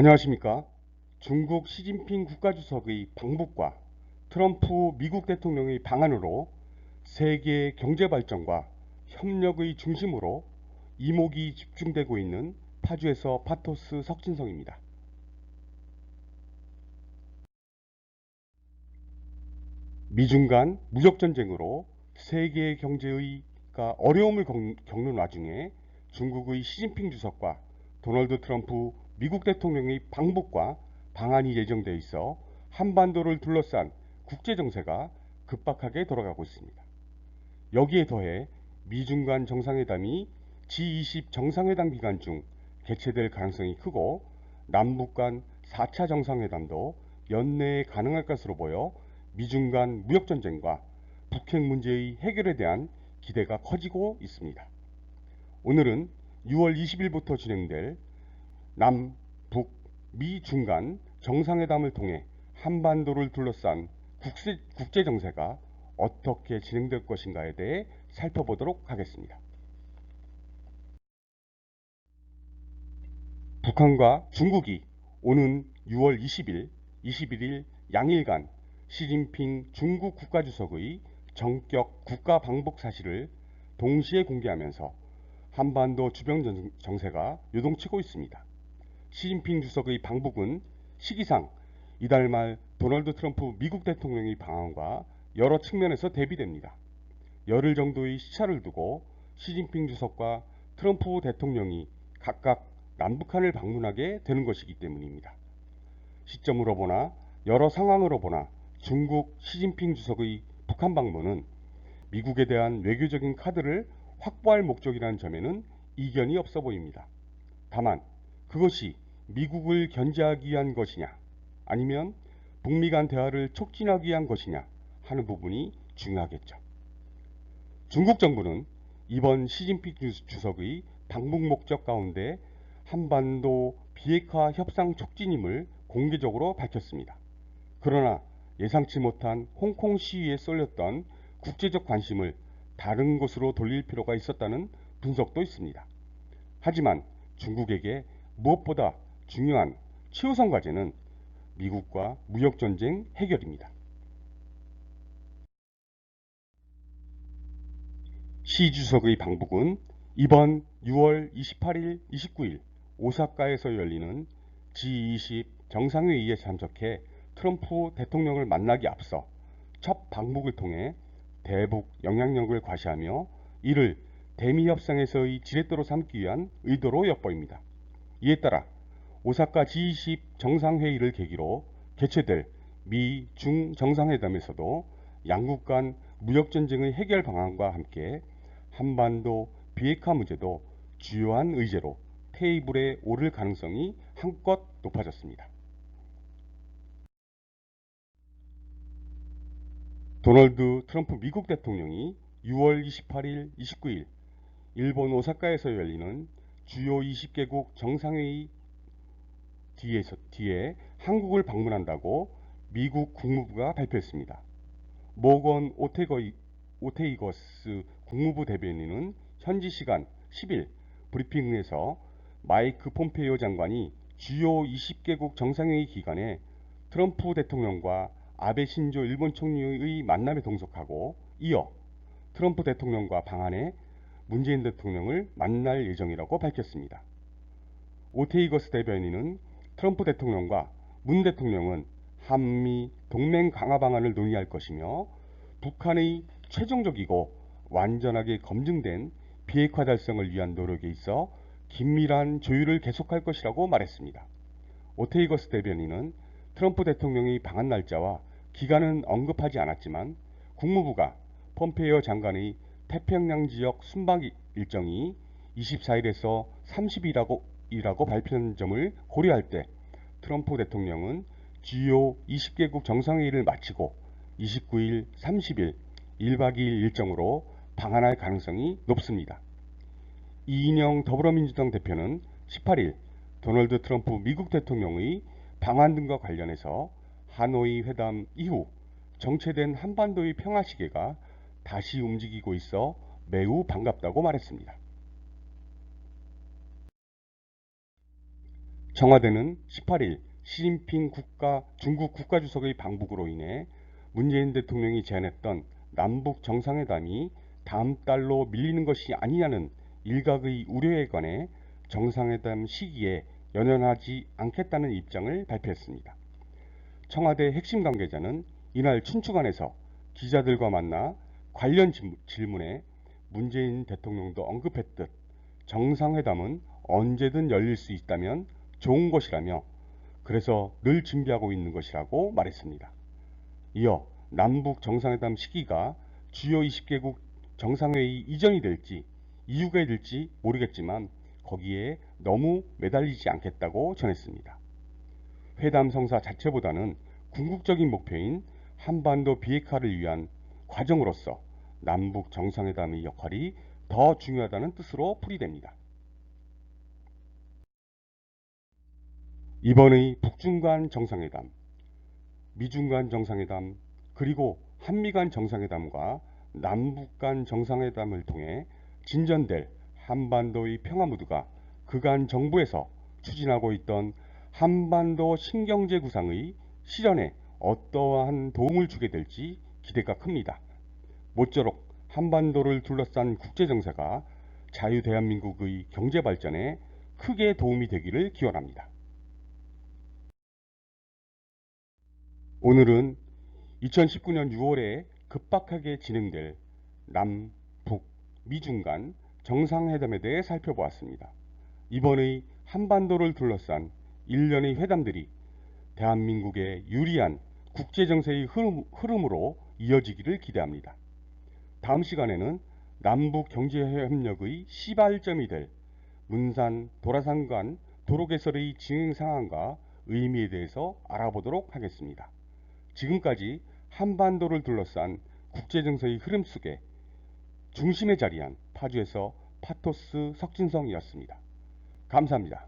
안녕하십니까. 중국 시진핑 국가주석의 방북과 트럼프 미국 대통령의 방안으로 세계 경제 발전과 협력의 중심으로 이목이 집중되고 있는 파주에서 파토스 석진성입니다. 미중 간 무역 전쟁으로 세계 경제가 어려움을 겪- 겪는 와중에 중국의 시진핑 주석과 도널드 트럼프 미국 대통령의 방북과 방한이 예정되어 있어 한반도를 둘러싼 국제 정세가 급박하게 돌아가고 있습니다. 여기에 더해 미중 간 정상회담이 G20 정상회담 기간 중 개최될 가능성이 크고 남북 간 4차 정상회담도 연내에 가능할 것으로 보여 미중 간 무역 전쟁과 북핵 문제의 해결에 대한 기대가 커지고 있습니다. 오늘은 6월 20일부터 진행될 남, 북, 미 중간 정상회담을 통해 한반도를 둘러싼 국세, 국제 정세가 어떻게 진행될 것인가에 대해 살펴보도록 하겠습니다. 북한과 중국이 오는 6월 20일, 21일 양일간 시진핑 중국 국가주석의 정격 국가 방북 사실을 동시에 공개하면서 한반도 주변 정- 정세가 요동치고 있습니다. 시진핑 주석의 방북은 시기상 이달 말 도널드 트럼프 미국 대통령의 방한과 여러 측면에서 대비됩니다. 열흘 정도의 시차를 두고 시진핑 주석과 트럼프 대통령이 각각 남북한을 방문하게 되는 것이기 때문입니다. 시점으로 보나 여러 상황으로 보나 중국 시진핑 주석의 북한 방문은 미국에 대한 외교적인 카드를 확보할 목적이라는 점에는 이견이 없어 보입니다. 다만 그것이 미국을 견제하기 위한 것이냐 아니면 북미 간 대화를 촉진하기 위한 것이냐 하는 부분이 중요하겠죠. 중국 정부는 이번 시진핑 주- 주석의 방북 목적 가운데 한반도 비핵화 협상 촉진임을 공개적으로 밝혔습니다. 그러나 예상치 못한 홍콩 시위에 쏠렸던 국제적 관심을 다른 곳으로 돌릴 필요가 있었다는 분석도 있습니다. 하지만 중국에게 무엇보다 중요한 최우선 과제는 미국과 무역 전쟁 해결입니다. 시 주석의 방북은 이번 6월 28일, 29일 오사카에서 열리는 G20 정상회의에 참석해 트럼프 대통령을 만나기 앞서 첫 방북을 통해 대북 영향력을 과시하며 이를 대미 협상에서의 지렛대로 삼기 위한 의도로 엿보입니다. 이에 따라 오사카 G20 정상회의를 계기로 개최될 미, 중 정상회담에서도 양국 간 무역 전쟁의 해결 방안과 함께 한반도 비핵화 문제도 주요한 의제로 테이블에 오를 가능성이 한껏 높아졌습니다. 도널드 트럼프 미국 대통령이 6월 28일, 29일 일본 오사카에서 열리는 주요 20개국 정상회의 뒤에서, 뒤에 한국을 방문한다고 미국 국무부가 발표했습니다. 모건 오테거이, 오테이거스 국무부 대변인은 현지 시간 10일 브리핑에서 마이크 폼페이오 장관이 주요 20개국 정상회의 기간에 트럼프 대통령과 아베 신조 일본 총리의 만남에 동석하고 이어 트럼프 대통령과 방한해 문재인 대통령을 만날 예정이라고 밝혔습니다. 오테이거스 대변인은 트럼프 대통령과 문 대통령은 한미 동맹 강화 방안을 논의할 것이며 북한의 최종적이고 완전하게 검증된 비핵화 달성을 위한 노력에 있어 긴밀한 조율을 계속할 것이라고 말했습니다. 오테이거스 대변인은 트럼프 대통령의 방한 날짜와 기간은 언급하지 않았지만 국무부가 폼페이오 장관의 태평양 지역 순방 일정이 24일에서 30일이라고 이라고 발표한 점을 고려할 때 트럼프 대통령은 주요 20개국 정상회의를 마치고 29일, 30일 1박 2일 일정으로 방한할 가능성이 높습니다. 이인영 더불어민주당 대표는 18일 도널드 트럼프 미국 대통령의 방한 등과 관련해서 하노이 회담 이후 정체된 한반도의 평화 시계가 다시 움직이고 있어 매우 반갑다고 말했습니다. 청와대는 18일 시진핑 국가 중국 국가주석의 방북으로 인해 문재인 대통령이 제안했던 남북 정상회담이 다음 달로 밀리는 것이 아니냐는 일각의 우려에 관해 정상회담 시기에 연연하지 않겠다는 입장을 발표했습니다. 청와대 핵심 관계자는 이날 춘추관에서 기자들과 만나 관련 질- 질문에 문재인 대통령도 언급했듯 정상회담은 언제든 열릴 수 있다면 좋은 것이라며 그래서 늘 준비하고 있는 것이라고 말했습니다. 이어 남북 정상회담 시기가 주요 20개국 정상회의 이전이 될지 이후가 될지 모르겠지만 거기에 너무 매달리지 않겠다고 전했습니다. 회담 성사 자체보다는 궁극적인 목표인 한반도 비핵화를 위한 과정으로서 남북 정상회담의 역할이 더 중요하다는 뜻으로 풀이됩니다. 이번의 북중 간 정상회담, 미중 간 정상회담, 그리고 한미 간 정상회담과 남북 간 정상회담을 통해 진전될 한반도의 평화 무드가 그간 정부에서 추진하고 있던 한반도 신경제 구상의 실현에 어떠한 도움을 주게 될지 기대가 큽니다. 모쪼록 한반도를 둘러싼 국제 정세가 자유 대한민국의 경제 발전에 크게 도움이 되기를 기원합니다. 오늘은 2019년 6월에 급박하게 진행될 남, 북, 미중 간 정상회담에 대해 살펴보았습니다. 이번의 한반도를 둘러싼 일련의 회담들이 대한민국의 유리한 국제정세의 흐름, 흐름으로 이어지기를 기대합니다. 다음 시간에는 남북 경제협력의 시발점이 될 문산 도라산 간 도로 개설의 진행 상황과 의미에 대해서 알아보도록 하겠습니다. 지금까지 한반도를 둘러싼 국제정세의 흐름 속에 중심에 자리한 파주에서 파토스 석진성이었습니다. 감사합니다.